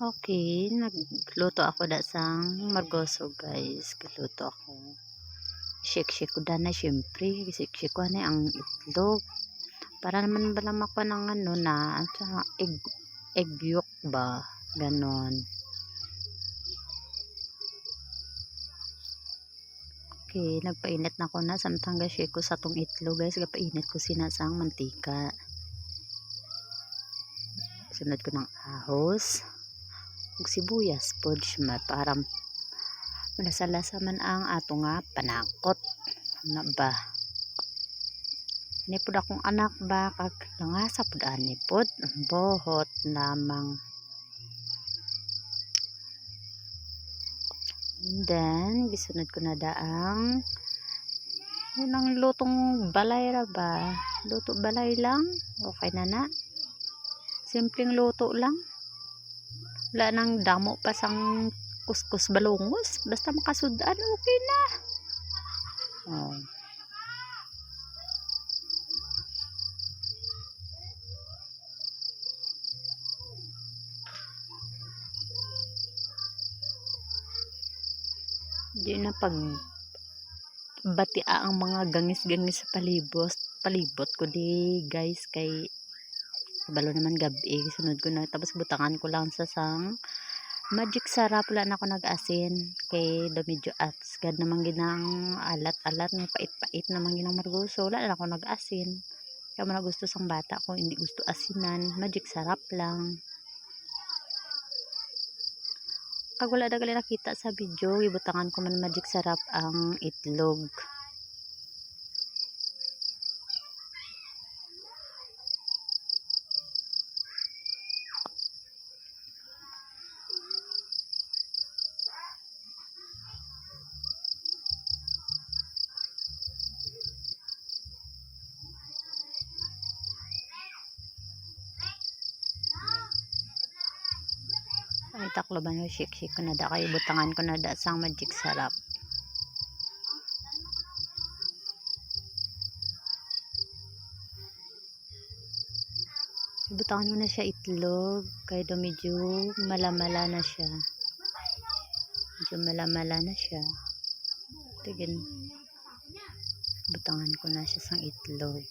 Okay, nagluto ako da sang margoso guys. Gluto ako. Shake-shake ko da na syempre. Shake-shake ko na ang itlog. Para naman ba naman ako ng ano na egg, egg yolk ba? Ganon. Okay, nagpainit na ako na samtang shake ko sa tong itlog guys. Gapainit ko sinasang mantika. Sunod ko ng ahos ug sibuyas pod para malasa-lasa man ang ato nga panakot. Na ba? Ni pod akong anak ba kag langasa pod ani pod bohot lamang And then gisunod ko na daang. Unang lutong balay ra ba? Luto balay lang? Okay na na? Simpleng luto lang wala nang damo pa sang kuskus balungos basta makasudan okay na oh. di na pag batia ang mga gangis-gangis sa palibot palibot ko di guys kay balo naman gabi sunod ko na. Tapos butangan ko lang sa sang magic sarap. Wala na ako nag-asin. Kay do medyo atsgad naman ginang alat-alat may pait-pait naman ginang marguso. Wala na ako nag-asin. Kaya mo na gusto sang bata ko hindi gusto asinan. Magic sarap lang. Kag wala na gali nakita sa video ibutangan ko man magic sarap ang itlog ay taklo ba no shake shake ko na da. Kayo butangan ko na da. Sang magic sarap. Butangan mo na siya itlog. Kaya do medyo malamala na siya. Medyo malamala na siya. Tigin butangan ko na siya sang itlog